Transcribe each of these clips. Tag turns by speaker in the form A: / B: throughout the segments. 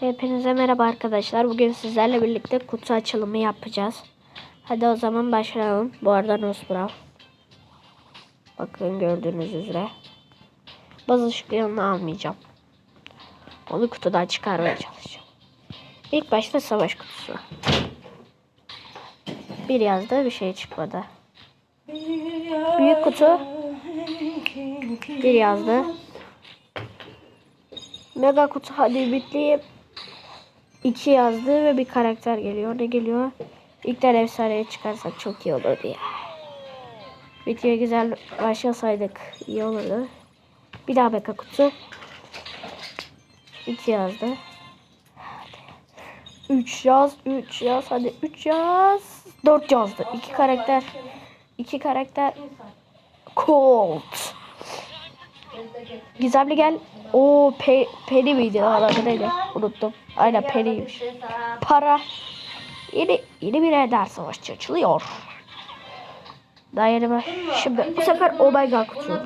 A: Hepinize merhaba arkadaşlar. Bugün sizlerle birlikte kutu açılımı yapacağız. Hadi o zaman başlayalım. Bu arada Nosbra. Bakın gördüğünüz üzere. Baz ışıklarını almayacağım. Onu kutudan çıkarmaya çalışacağım. İlk başta savaş kutusu. Bir yazdı bir şey çıkmadı. Büyük kutu. Bir yazdı. Mega kutu hadi bitleyip iki yazdı ve bir karakter geliyor. Ne geliyor? İlkten efsaneye çıkarsak çok iyi olurdu ya. Videoya güzel başlasaydık iyi olurdu. Bir daha mega kutu. İki yazdı. Üç yaz, üç yaz, hadi üç yaz. Dört yazdı. İki karakter. iki karakter. Colt. Gizemli gel. O pe, Penny miydi? Lan adı neydi? Unuttum. Aynen Penny'ymiş. Para. Yeni, yeni bir ender savaşçı açılıyor. Daha yeni baş... Şimdi bu sefer Omega kutu.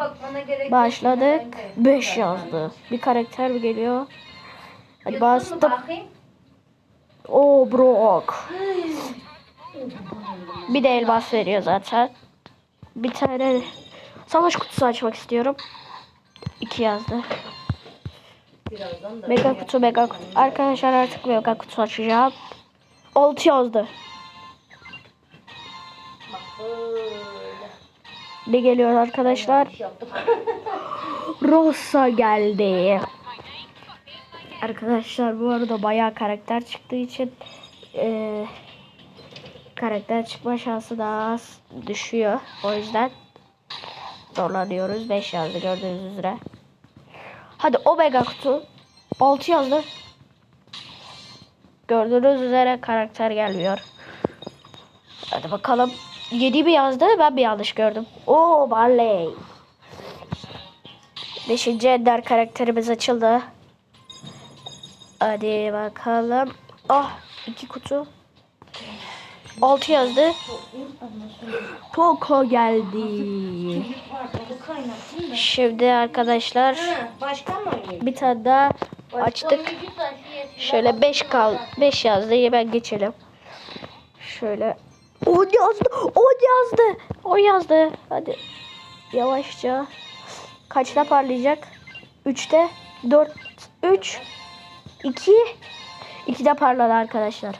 A: Başladık. 5 yazdı. Bir karakter mi geliyor? Hadi bastım. O Brock. Bir de elmas veriyor zaten. Bir tane savaş kutusu açmak istiyorum. 2 yazdı.
B: Birazdan da
A: Mega kutu mega kutu. Arkadaşlar artık mega kutu açacağım. 6 yazdı. Ne geliyor arkadaşlar?
B: şey.
A: Rosa geldi. Arkadaşlar bu arada bayağı karakter çıktığı için eee, karakter çıkma şansı daha az düşüyor. O yüzden zorlanıyoruz. 5 yazdı gördüğünüz üzere. Hadi Omega kutu. 6 yazdı. Gördüğünüz üzere karakter gelmiyor. Hadi bakalım. 7 mi yazdı? Ben bir yanlış gördüm. Oo Barley. Beşinci ender karakterimiz açıldı. Hadi bakalım. Ah iki kutu. Altı yazdı. Poco geldi. Şimdi arkadaşlar bir tane daha açtık. Şöyle 5 kal 5 yazdı. Hemen geçelim. Şöyle 10 yazdı. 10 yazdı. 10 yazdı. Hadi yavaşça. Kaçta parlayacak? 3'te 4 3 2 2'de parladı arkadaşlar.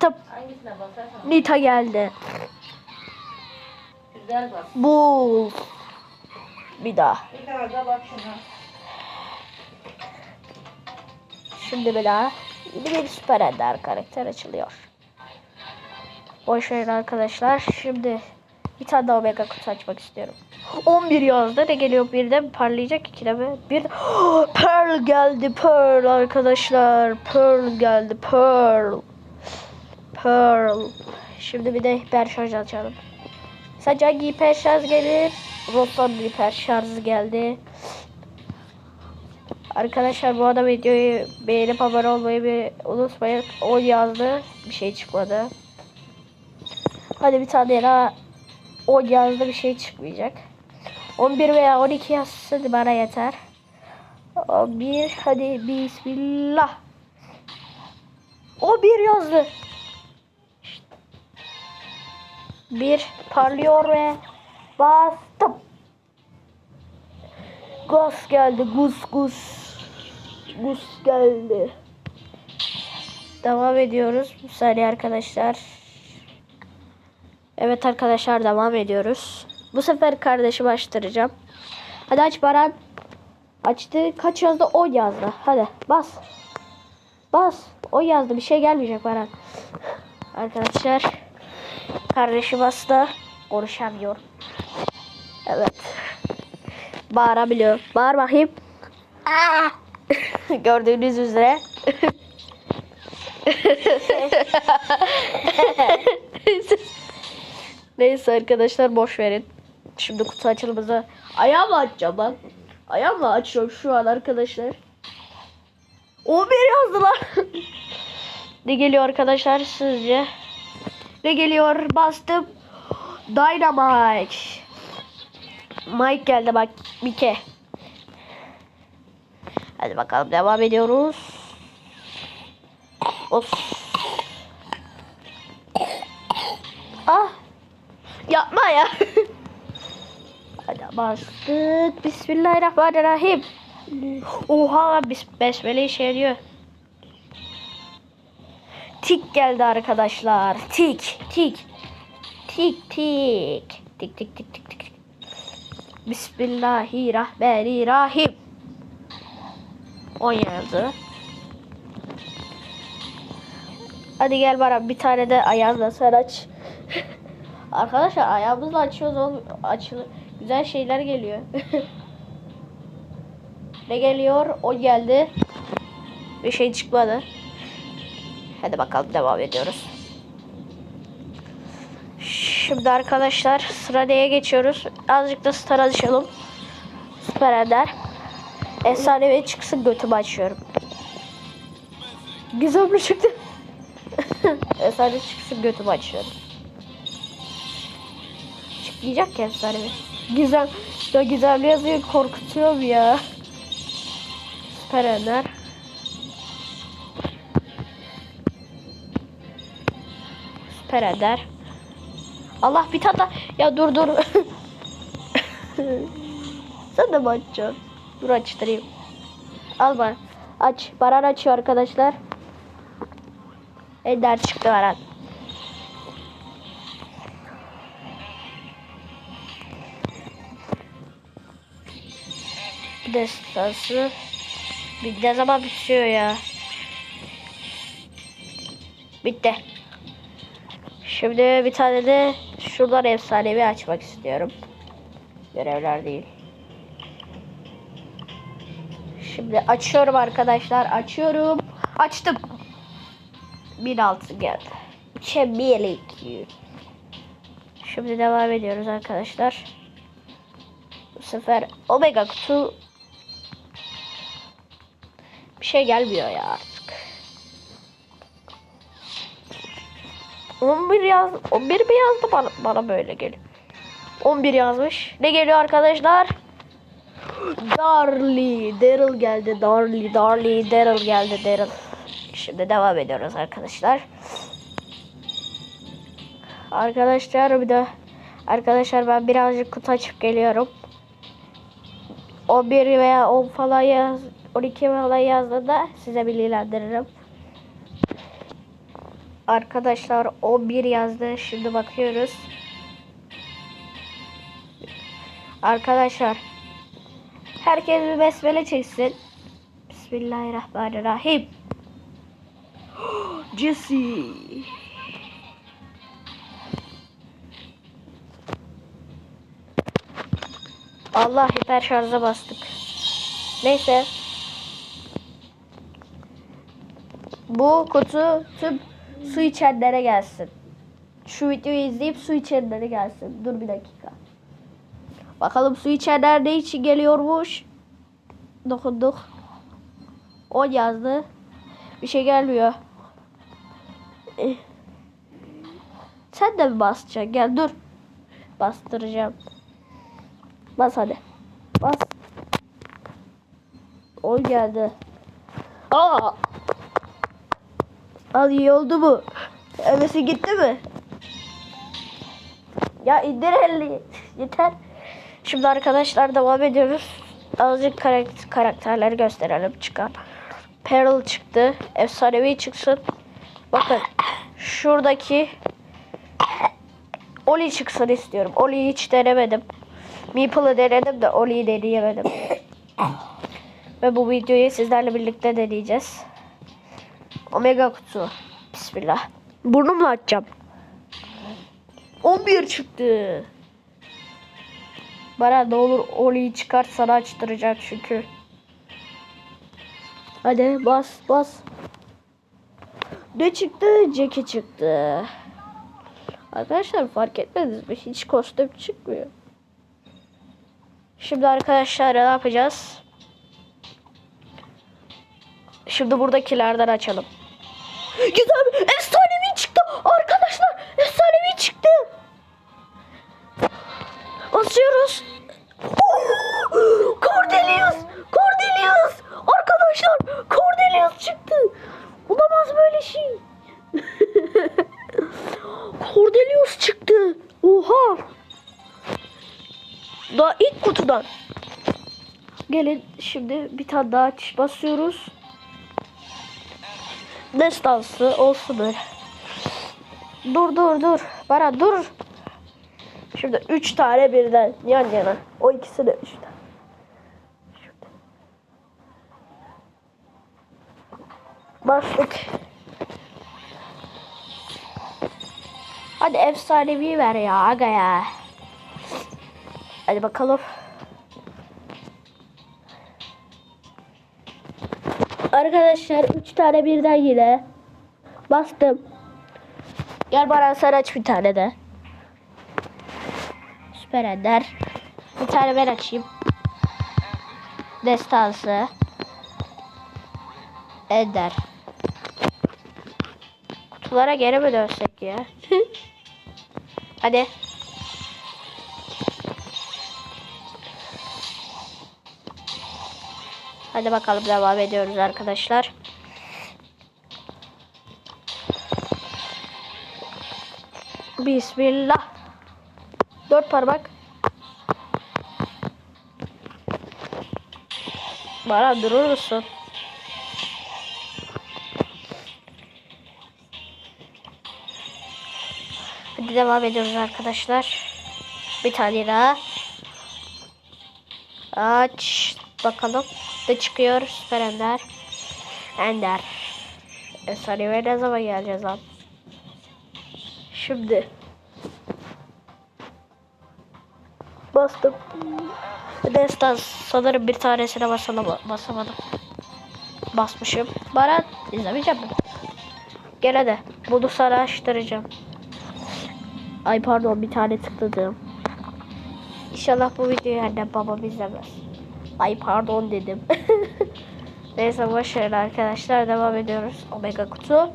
A: Bastım.
B: Hangisine basarsan
A: Nita geldi.
B: güzel bak.
A: Bull. Bir daha.
B: Bir daha da bak şuna.
A: Şimdi bir daha. Yeni bir süper ender karakter açılıyor. Boş verin arkadaşlar. Şimdi bir tane daha omega kutu açmak istiyorum. 11 yazdı. Ne geliyor? Birde mi parlayacak? İkide mi? Bir Pearl geldi. Pearl arkadaşlar. Pearl geldi. Pearl. Pearl. Şimdi bir de hiper şarj açalım. Sence hangi hiper şarj gelir? Rosa'nın hiper şarjı geldi. Arkadaşlar bu arada videoyu beğenip abone olmayı bir unutmayın. O yazdı. Bir şey çıkmadı. Hadi bir tane daha 10 yazdı bir şey çıkmayacak. 11 veya 12 yazsın bana yeter. 11 hadi bismillah. 11 yazdı. Bir parlıyor ve bastım. Gus geldi. Gus gus. Gus geldi. Devam ediyoruz. Bir saniye arkadaşlar. Evet arkadaşlar devam ediyoruz. Bu sefer kardeşimi açtıracağım. Hadi aç Baran. Açtı. Kaç yazdı? 10 yazdı. Hadi bas. Bas. O yazdı. Bir şey gelmeyecek Baran. Arkadaşlar. Kardeşim hasta. Konuşamıyor. Evet. Bağırabiliyor. Bağır bakayım. Aa! Gördüğünüz üzere. Neyse arkadaşlar boş verin. Şimdi kutu açılımızı ayağımla açacağım lan. Ayağımla açıyorum şu an arkadaşlar. 11 yazdılar. ne geliyor arkadaşlar sizce? Ne geliyor? Bastım. Dynamite. Mike geldi bak. Mike. Hadi bakalım devam ediyoruz. Of. Ah. Yapma ya. Hadi bastık. Bismillahirrahmanirrahim. Oha besmele işe yarıyor. Tik geldi arkadaşlar. Tik, tik. Tik, tik. Tik, tik, tik, tik, tik. Bismillahirrahmanirrahim. 10 yazdı. Hadi gel bana bir tane de ayağınla sen aç. Arkadaşlar ayağımızla açıyoruz oğlum. Açılı güzel şeyler geliyor. ne geliyor? O geldi. Bir şey çıkmadı. Hadi bakalım devam ediyoruz. Şimdi arkadaşlar sıra neye geçiyoruz? Azıcık da star açalım. Süper Ender. Efsanevi çıksın götümü açıyorum. Gizemli çıktı. Efsane çıksın götümü açıyorum. Çıkmayacak ki efsanevi. Gizem. Ya gizemli yazıyı korkutuyorum ya. Süper Ender. Süper Ender. Allah bir tane Ya dur dur. Sen de mi açacaksın? Dur açtırayım. Al bana. Aç. Baran açıyor arkadaşlar. Ender çıktı Baran. Destansı. Bir ne zaman bitiyor ya? Bitti. Şimdi bir tane de şuradan efsanevi açmak istiyorum. Görevler değil. Şimdi açıyorum arkadaşlar. Açıyorum. Açtım. 1006 geldi. Çemelik. Şimdi devam ediyoruz arkadaşlar. Bu sefer Omega kutu bir şey gelmiyor ya artık. 11 yaz 11 mi yazdı bana, bana böyle geliyor. 11 yazmış. Ne geliyor arkadaşlar? Darly, Daryl geldi. Darly, Darly, Daryl geldi. Daryl. Şimdi devam ediyoruz arkadaşlar. Arkadaşlar bir de arkadaşlar ben birazcık kutu açıp geliyorum. 11 veya 10 falan yaz 12 falan yazdığında size bilgilendiririm. Arkadaşlar 11 yazdı. Şimdi bakıyoruz. Arkadaşlar herkes bir besmele çeksin. Bismillahirrahmanirrahim. Jesse. Allah hiper şarja bastık. Neyse. Bu kutu tüm su içenlere gelsin. Şu videoyu izleyip su içenlere gelsin. Dur bir dakika. Bakalım su içenler ne için geliyormuş. Dokunduk. 10 yazdı. Bir şey gelmiyor. Eh. Sen de mi basacaksın? Gel dur. Bastıracağım. Bas hadi. Bas. O geldi. Aa! Al iyi oldu mu? Hevesi gitti mi? Ya indir elini. Yeter. Şimdi arkadaşlar devam ediyoruz. Azıcık karak- karakterleri gösterelim. Çıkan. Pearl çıktı. Efsanevi çıksın. Bakın. Şuradaki Oli çıksın istiyorum. Oli'yi hiç denemedim. Meeple'ı denedim de Oli'yi deneyemedim. Ve bu videoyu sizlerle birlikte deneyeceğiz. Omega kutu. Bismillah. Burnumla açacağım. 11 çıktı. Bana ne olur Oli'yi çıkart sana açtıracağım çünkü. Hadi bas bas. Ne çıktı? Jackie çıktı. Arkadaşlar fark etmediniz mi? Hiç kostüm çıkmıyor. Şimdi arkadaşlar ne yapacağız? Şimdi buradakilerden açalım. Güzel. Efsanevi çıktı. Arkadaşlar efsanevi çıktı. Basıyoruz. Cordelius. Cordelius. Arkadaşlar Cordelius çıktı. Olamaz böyle şey. Cordelius çıktı. Oha. Daha ilk kutudan. Gelin şimdi bir tane daha basıyoruz. Destansı olsun böyle. Dur dur dur. Bara dur. Şimdi üç tane birden yan yana. O ikisi de üç tane. Şurada. Başlık. Hadi efsanevi ver ya aga ya. Hadi bakalım. Arkadaşlar 3 tane birden yine bastım. Gel bana sen aç bir tane de. Süper Ender. Bir tane ben açayım. Destansı. Ender. Kutulara geri mi dönsek ya? Hadi. Hadi bakalım devam ediyoruz arkadaşlar. Bismillah. Dört parmak. Bana durur musun? Hadi devam ediyoruz arkadaşlar. Bir tane daha. Aç bakalım. Ne çıkıyor? Süper Ender. Ender. Efsanevi ne zaman geleceğiz lan? Şimdi. Bastım. Destan sanırım bir tanesine basala basamadım. Basmışım. Bana izlemeyeceğim mi? Gene de bunu sana açtıracağım. Ay pardon bir tane tıkladım. İnşallah bu videoyu annem babam izlemez. Ay pardon dedim. Neyse başarılı arkadaşlar devam ediyoruz. Omega kutu.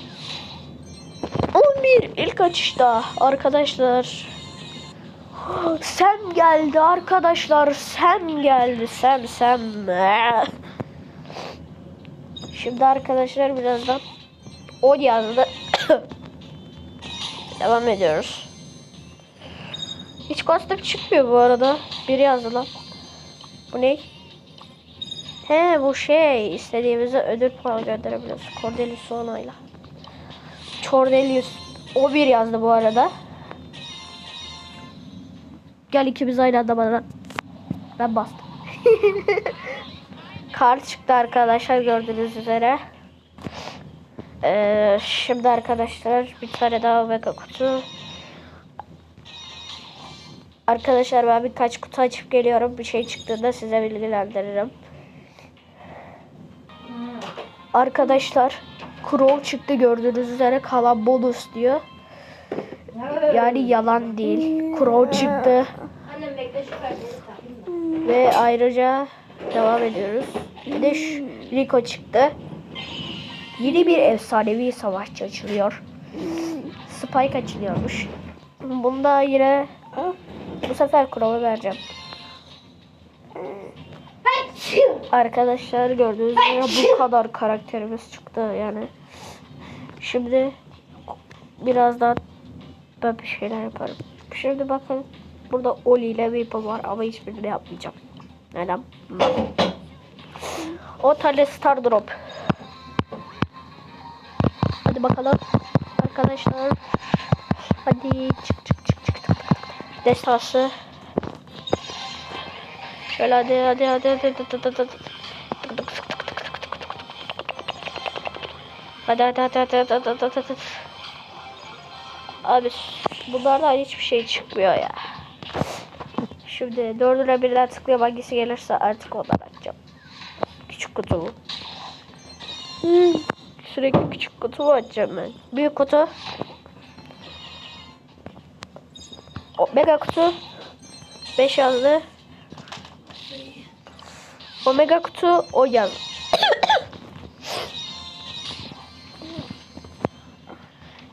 A: 11 ilk açışta arkadaşlar. Sem geldi arkadaşlar. Sem geldi. Sem sem. Şimdi arkadaşlar birazdan 10 yazdı. Devam ediyoruz. Hiç kostüm çıkmıyor bu arada. Biri yazdı lan. Bu ne? He bu şey. istediğimize ödül puan gönderebiliyoruz. Cordelius onayla. Cordelius. O bir yazdı bu arada. Gel ikimiz aynı anda bana. Ben bastım. Kart çıktı arkadaşlar gördüğünüz üzere. Ee, şimdi arkadaşlar bir tane daha mega kutu. Arkadaşlar ben birkaç kutu açıp geliyorum. Bir şey çıktığında size bilgilendiririm. Arkadaşlar Crow çıktı gördüğünüz üzere kalan bonus diyor. Yani yalan değil. Crow çıktı. Ve ayrıca devam ediyoruz. Bir de Rico çıktı. Yeni bir efsanevi savaşçı açılıyor. Spike açılıyormuş. Bunda yine bu sefer Crow'u vereceğim. Arkadaşlar gördüğünüz üzere bu kadar karakterimiz çıktı yani. Şimdi birazdan ben bir şeyler yaparım. Şimdi bakın burada Oli ile Weeple var ama hiçbirini yapmayacağım. Neden? O tane Star Drop. Hadi bakalım. Arkadaşlar. Hadi çık çık çık çık. tık. Destansı. Şöyle hadi hadi hadi hadi hadi hadi hadi Hadi hadi hadi hadi hadi hadi hadi hadi Abi bunlardan hiçbir şey çıkmıyor ya. Şimdi 4'üne birden tıklayıp hangisi gelirse artık ondan açacağım. Küçük kutumu. Hmm. Sürekli küçük kutumu açacağım ben. Büyük kutu. O, mega kutu. 5 yazdı. Omega kutu o yazdı.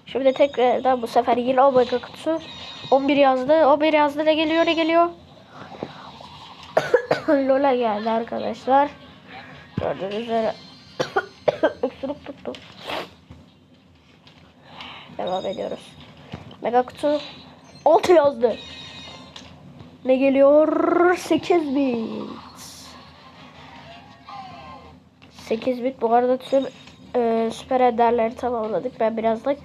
A: Şimdi tekrardan bu sefer yine Omega kutusu. 11 yazdı. 11 yazdı. Ne geliyor ne geliyor? Lola geldi arkadaşlar. Gördüğünüz üzere. Öksürük tuttu. Devam ediyoruz. Mega kutu 6 yazdı. Ne geliyor? 8 bit. 8 bit. Bu arada tüm e, süper ederleri tamamladık. Ben biraz da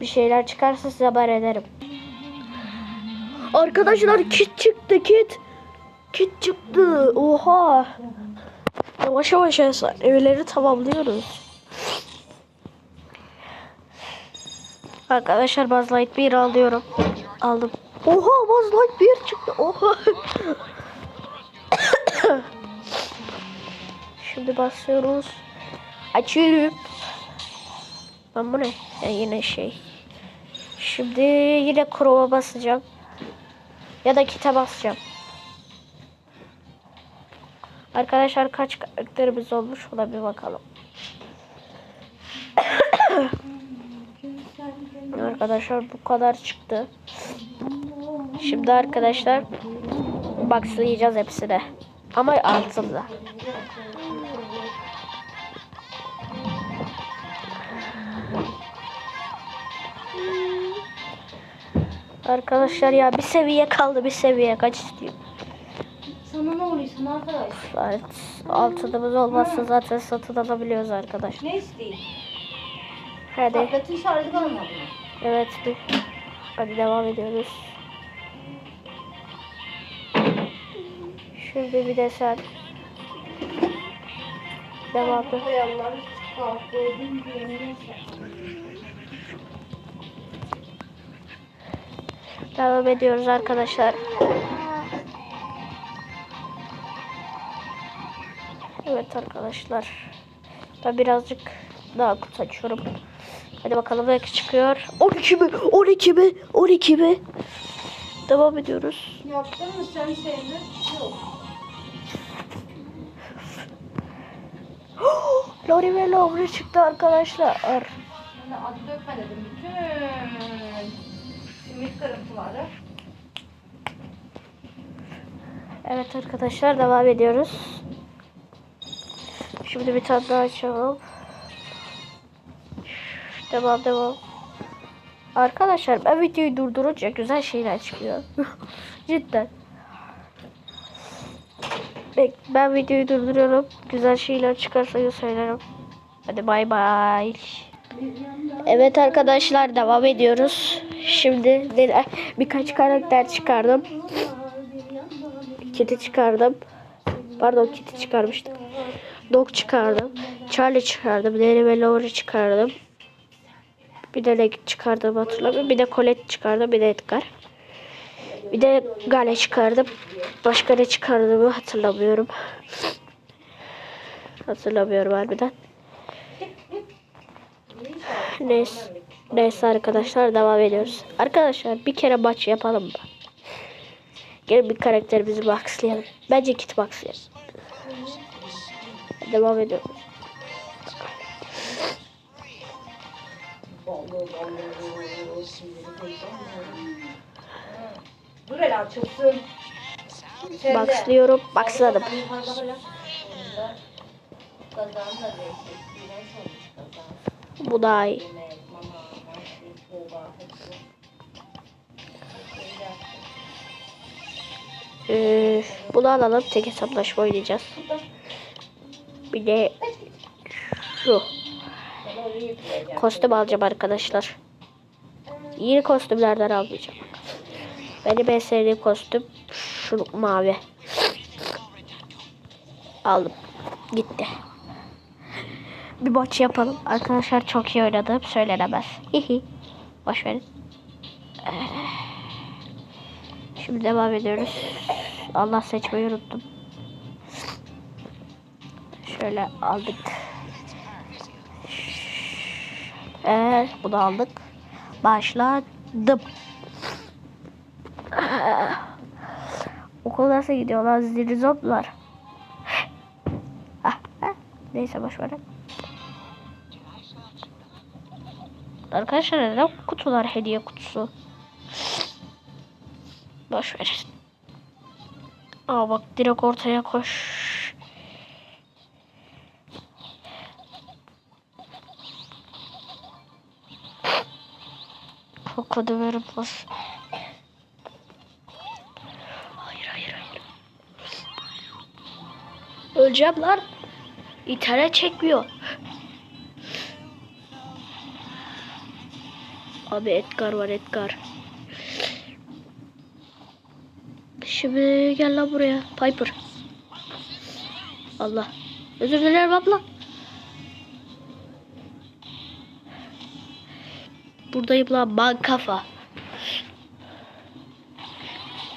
A: bir şeyler çıkarsa size haber ederim. Arkadaşlar kit çıktı kit. Kit çıktı. Oha. Yavaş yavaş evleri tamamlıyoruz. Arkadaşlar Buzz Light 1 alıyorum. Aldım. Oha Buzz Light 1 çıktı. Oha. Şimdi basıyoruz. Açıyorum. Ben bu ne? Ya yine şey. Şimdi yine Chrome'a basacağım. Ya da kitap basacağım. Arkadaşlar kaç karakterimiz olmuş ona bir bakalım. arkadaşlar bu kadar çıktı. Şimdi arkadaşlar boxlayacağız hepsine. Ama altında. Arkadaşlar ya bir seviye kaldı bir seviye kaç istiyor?
B: Sana ne oluyor sana arkadaş?
A: Evet. Altınımız olmazsa zaten satın alabiliyoruz arkadaşlar.
B: Ne isteyeyim?
A: Hadi.
B: Tabletin şarjı kalmadı?
A: Evet. dur. Hadi devam ediyoruz. Şimdi bir de sen. Devam et.
B: Koyanlar
A: Devam ediyoruz arkadaşlar. Evet arkadaşlar. Ben birazcık daha kutu açıyorum. Hadi bakalım belki çıkıyor. 12 mi? 12 mi? 12 mi? Devam ediyoruz.
B: Yaptın mı sen şeyini? Yok.
A: Lori ve Lovre çıktı arkadaşlar.
B: Ben de adı dökme dedim. Bütün
A: Evet arkadaşlar devam ediyoruz. Şimdi bir tane daha açalım. Devam devam. Arkadaşlar ben videoyu durdurunca güzel şeyler çıkıyor. Cidden. Bek- Ben videoyu durduruyorum. Güzel şeyler çıkarsa söylerim. Hadi bay bay. Evet arkadaşlar devam ediyoruz. Şimdi bir- birkaç karakter çıkardım. Kit'i çıkardım. Pardon Kit'i çıkarmıştım. Dog çıkardım. Charlie çıkardım. Larry ve Laurie çıkardım. Bir de Leg çıkardım hatırlamıyorum. Bir de Colette çıkardım. Bir de Edgar. Bir de Gale çıkardım. Başka ne çıkardığımı hatırlamıyorum. Hatırlamıyorum harbiden. Neyse. Neyse arkadaşlar devam ediyoruz. Arkadaşlar bir kere maç yapalım mı? Gelin bir karakterimizi boxlayalım. Bence kit boxlayalım. Devam ediyoruz.
B: Dur hele açılsın.
A: Boxlıyorum. Boxladım.
B: Da.
A: Bu daha iyi. Ee, bunu alalım. Tek hesaplaşma oynayacağız. Bir de şu. Kostüm alacağım arkadaşlar. Yeni kostümlerden almayacağım. Benim en sevdiğim kostüm şu mavi. Aldım. Gitti. Bir maç yapalım. Arkadaşlar çok iyi oynadım. Söylenemez. Hihi. Boş verin. Ee, Şimdi devam ediyoruz. Allah seçmeyi unuttum. Şöyle aldık. Evet, bunu aldık. Başladım. Okul nasıl gidiyor lan zirizoplar? Ah, ah. Neyse boş verin. Arkadaşlar neden kutular hediye kutusu? Boş verin. Aa bak direkt ortaya koş. Koko döverim pas. Hayır hayır hayır. Öleceğim lan. İnternet çekmiyor. Abi Edgar var Edgar. Şimdi gel lan buraya. Piper. Allah. Özür dilerim abla. Buradayım lan ben kafa.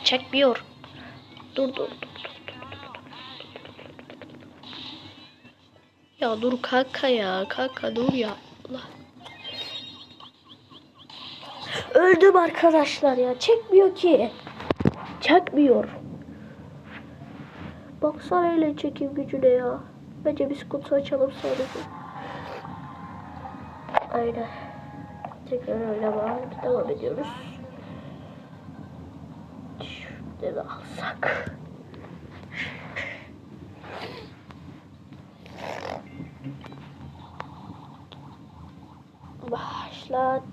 A: Çekmiyor. Dur dur dur. dur, dur, dur, dur. Ya dur kanka ya. Kanka dur ya. Allah. Öldüm arkadaşlar ya. Çekmiyor ki. Çekmiyor. Baksana öyle çekim gücüne ya. Bence biz kutu açalım sadece. Aynen. Tekrar öyle bak. Devam ediyoruz. Şurada da alsak. Başladım.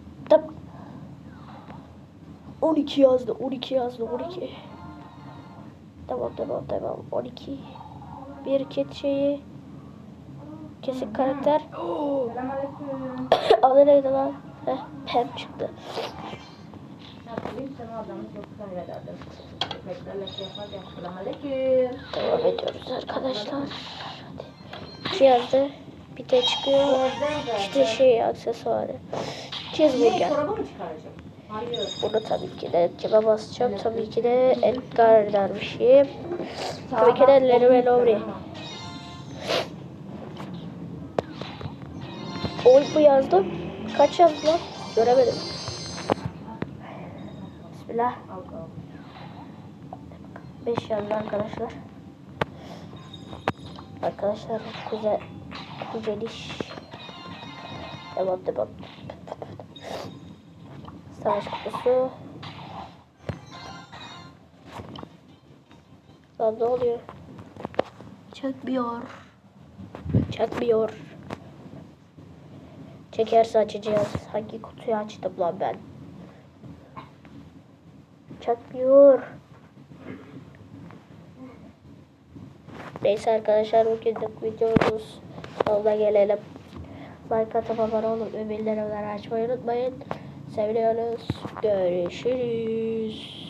A: 12 yazdı. 12 yazdı. 12. Tamam tamam tamam. 12. Bir ket şeyi. Kesik karakter. Adı neydi lan? Heh, Pem çıktı. Devam ediyoruz arkadaşlar. Hadi. Yazdı. Bir de çıkıyor. İşte şey aksesuarı. Cheeseburger.
B: Çorabı mı çıkaracağım? Hayır.
A: Bunu tabii ki de kime basacağım. Tabii ki de Edgar dermişim. Tabii ki de Larry ve Lowry. Oy bu yazdı. Kaç yazdı lan? Göremedim. Bismillah.
B: Al, al.
A: 5 yazdı arkadaşlar. Arkadaşlar güzel güzel iş. Devam devam. Savaş kutusu. Lan ne oluyor? Çekmiyor. Çekmiyor. Çekerse açacağız. Hangi kutuyu açtım lan ben? Çekmiyor. Neyse arkadaşlar bugünlük videomuz sonuna gelelim. Like atıp abone olup bildirimleri açmayı unutmayın. Seviyoruz. Görüşürüz.